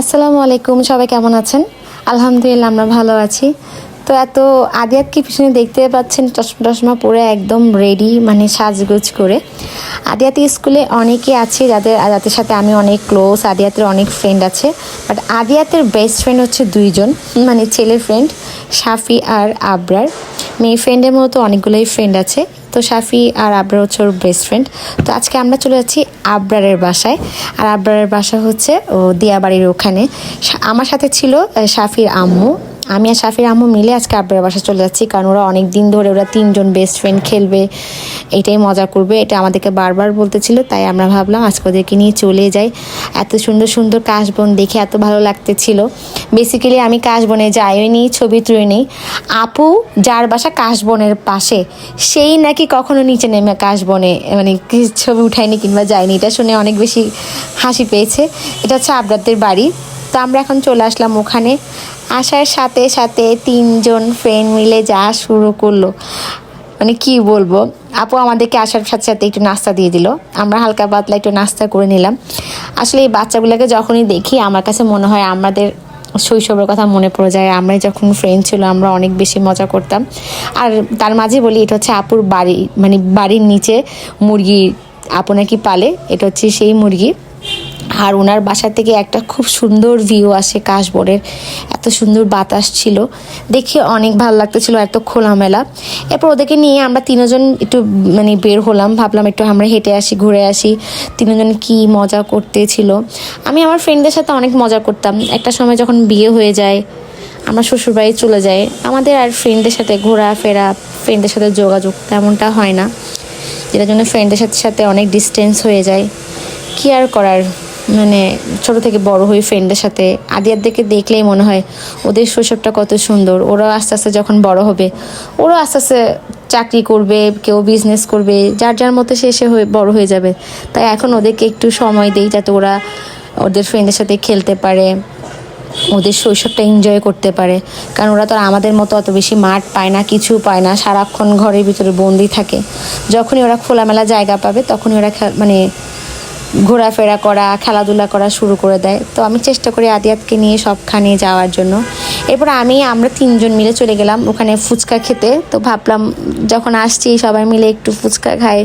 আসসালামু আলাইকুম, সবাই কেমন আছেন? আলহামদুলিল্লাহ, আমরা ভালো আছি। তো এত আদিয়াতকে পিছনে দেখতে পাচ্ছেন? চশমা টশমা পরে একদম রেডি মানে সাজগোজ করে। আদিয়াতি স্কুলে অনেকে আছে যাদের যাদের সাথে আমি অনেক ক্লোজ আদিয়াতের অনেক ফ্রেন্ড আছে। বাট আদিয়াতের বেস্ট ফ্রেন্ড হচ্ছে দুইজন মানে ছেলের ফ্রেন্ড শাফি আর আবরার। মেয়ে ফ্রেন্ডের মতো অনেকগুলোই ফ্রেন্ড আছে। তো শাফি আর আবরার হচ্ছে ওর বেস্ট ফ্রেন্ড তো আজকে আমরা চলে যাচ্ছি আবরারের বাসায়। আর আবরারের বাসা হচ্ছে ও দিয়াবাড়ির ওখানে। আমার সাথে ছিল শাফির আম্মু। আমি আর শাফির আম্মু মিলে আজকে আবরার বাসায় চলে যাচ্ছি, কারণ ওরা অনেক দিন ধরে ওরা তিনজন বেস্ট ফ্রেন্ড খেলবে। এটাই মজা করবে। এটা আমাদেরকে বারবার বলতেছিল, তাই আমরা ভাবলাম আজকে ওদেরকে নিয়ে চলে যাই। এত সুন্দর সুন্দর কাশবন দেখে এত ভালো লাগতেছিল। বেসিক্যালি আমি কাশবনে যাইও নি ছবি তুলে নিই আপু, যার বাসা কাশবনের পাশে, সেই নাকি কখনো নিচে নেমে কাশবনে মানে ছবি উঠায়নি কিংবা যায়নি, এটা শুনে অনেক বেশি হাসি পেয়েছে। এটা হচ্ছে আবরাদের বাড়ি। তো আমরা এখন চলে আসলাম ওখানে। আসার সাথে সাথে তিনজন ফ্রেন্ড মিলে যা শুরু করল। মানে কি বলব? আপু আমাদেরকে আসার সাথে সাথে একটু নাস্তা দিয়ে দিল। আমরা হালকা পাতলা একটু নাস্তা করে নিলাম। আসলে এই বাচ্চাগুলোকে যখনই দেখি, আমার কাছে মনে হয় আমাদের শৈশবের কথা মনে পড়ে যায়। আমরা যখন ফ্রেন্ড ছিল, আমরা অনেক বেশি মজা করতাম। আর তার মাঝে বলি, এটা হচ্ছে আপুর বাড়ি মানে বাড়ির নিচে মুরগি, আপু নাকি পালে? এটা হচ্ছে সেই মুরগি। আর ওনার বাসা থেকে একটা খুব সুন্দর ভিউ আসে কাশবনের। এত সুন্দর বাতাস ছিল। দেখে অনেক ভালো লাগতেছিল এত খোলামেলা। এরপর ওদেরকে নিয়ে আমরা তিনজন একটু মানে বের হলাম। ভাবলাম একটু আমরা হেঁটে আসি, ঘুরে আসি। তিনজন কি মজা করতেছিল। আমি আমার ফ্রেন্ডদের সাথে অনেক মজা করতাম। একটা সময় যখন বিয়ে হয়ে যায়, আমরা শ্বশুরবাড়ি চলে যাই আমাদের আর ফ্রেন্ডদের সাথে ঘোরাফেরা ফ্রেন্ডদের সাথে যোগাযোগ তেমনটা হয় না। যেটার জন্য ফ্রেন্ডের সাথে সাথে অনেক ডিস্টেন্স হয়ে যায়। কি আর করার মানে ছোট থেকে বড় হয়ে ফ্রেন্ডের সাথে। আদিয়ারদেরকে দেখলেই মনে হয় ওদের শৈশবটা কত সুন্দর। ওরাও আস্তে আস্তে যখন বড় হবে, ওরাও আস্তে আস্তে চাকরি করবে, কেউ বিজনেস করবে, যার যার মতো সে সে হয়ে বড় হয়ে যাবে। তাই এখন ওদেরকে একটু সময় দেই যাতে ওরা ওদের ফ্রেন্ডের সাথে খেলতে পারে, ওদের শৈশবটা এনজয় করতে পারে। কারণ ওরা তো আমাদের মতো অত বেশি মাঠ পায় না, কিছু পায় না, সারাক্ষণ ঘরের ভিতরে বন্দি থাকে। যখনই ওরা খোলামেলা জায়গা পাবে, তখনই ওরা মানে ঘোরাফেরা করা খেলাধুলা করা শুরু করে দেয় তো আমি চেষ্টা করি আদিয়াতকে নিয়ে সবখানে যাওয়ার জন্য এরপর আমি আমরা তিনজন মিলে চলে গেলাম ওখানে ফুচকা খেতে তো ভাবলাম যখন আসছি সবাই মিলে একটু ফুচকা খাই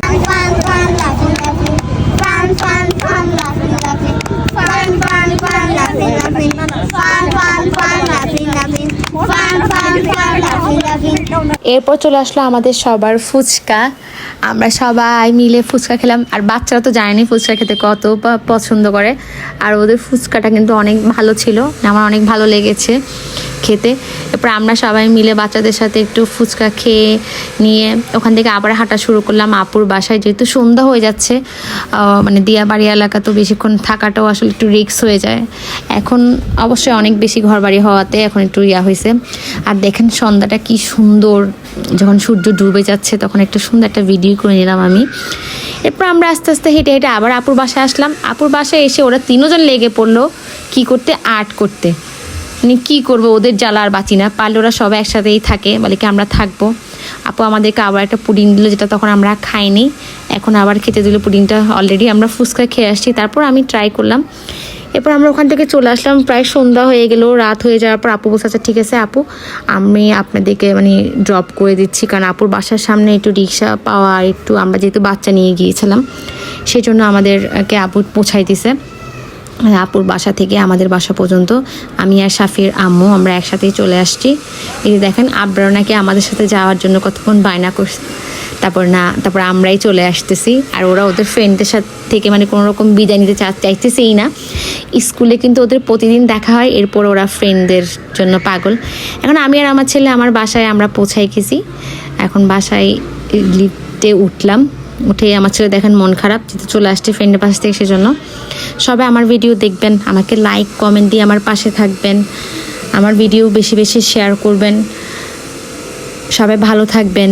এরপর চলে আসলো আমাদের সবার ফুচকা। আমরা সবাই মিলে ফুচকা খেলাম। আর বাচ্চারা তো জানেনি ফুচকা খেতে কত পছন্দ করে। আর ওদের ফুচকাটা কিন্তু অনেক ভালো ছিল। আমার অনেক ভালো লেগেছে খেতে। এরপর আমরা সবাই মিলে বাচ্চাদের সাথে একটু ফুচকা খেয়ে নিয়ে ওখান থেকে আবার হাঁটা শুরু করলাম আপুর বাসায়। যেহেতু সন্ধ্যা হয়ে যাচ্ছে মানে দিয়াবাড়ি এলাকা তো বেশিক্ষণ থাকাটাও আসলে একটু রিস্ক হয়ে যায়। এখন অবশ্যই অনেক বেশি ঘর বাড়ি হওয়াতে এখন একটু ইয়া হয়েছে। আর দেখেন সন্ধ্যাটা কি সুন্দর। যখন সূর্য ডুবে যাচ্ছে, তখন একটা সুন্দর একটা ভিডিও করে নিলাম আমি। এরপর আমরা আস্তে আস্তে হেঁটে হেঁটে আবার আপুর বাসায় আসলাম। আপুর বাসায় এসে ওরা তিনজন লেগে পড়ল কি করতে আর্ট করতে। মানে কী করব, ওদের জ্বালা আর বাঁচি না। পারলে ওরা সবাই একসাথেই থাকে, বলে কি আমরা থাকব। আপু আমাদেরকে আবার একটা পুডিং দিল, যেটা তখন আমরা খাইনি। এখন আবার খেতে দিল পুডিংটা। অলরেডি আমরা ফুচকা খেয়ে আসছি। তারপর আমি ট্রাই করলাম। এরপর আমরা ওখান থেকে চলে আসলাম। প্রায় সন্ধ্যা হয়ে গেল, রাত হয়ে যাওয়ার পর আপু বলছে আচ্ছা ঠিক আছে আপু, আমি আপনাদেরকে মানে ড্রপ করে দিচ্ছি। কারণ আপুর বাসার সামনে একটু রিক্সা পাওয়া, আর একটু আমরা যেহেতু বাচ্চা নিয়ে গিয়েছিলাম সেই জন্য আমাদেরকে আপু পৌঁছাই দিছে। মানে আপুর বাসা থেকে আমাদের বাসা পর্যন্ত, আমি আর সাফির আম্মু আমরা একসাথেই চলে আসছি। এই দেখেন আব্রাও নাকি আমাদের সাথে যাওয়ার জন্য কতক্ষণ বায়না করছে। তারপর না, তারপর আমরাই চলে আসতেছি। আর ওরা ওদের ফ্রেন্ডদের সাথে থেকে মানে কোনো রকম বিদায় নিতে চাইতেছেই না। স্কুলে কিন্তু ওদের প্রতিদিন দেখা হয়, এরপর ওরা ফ্রেন্ডদের জন্য পাগল। এখন আমি আর আমার ছেলে আমার বাসায় আমরা পৌঁছাই গেছি। এখন বাসায় লিফটে উঠলাম। উঠে আমার ছেলে দেখেন মন খারাপ, যেহেতু চলে আসছে ফ্রেন্ডের পাশ থেকে সেজন্য। সবাই আমার ভিডিও দেখবেন, আমাকে লাইক কমেন্ট দিয়ে আমার পাশে থাকবেন। আমার ভিডিও বেশি বেশি শেয়ার করবেন। সবাই ভালো থাকবেন।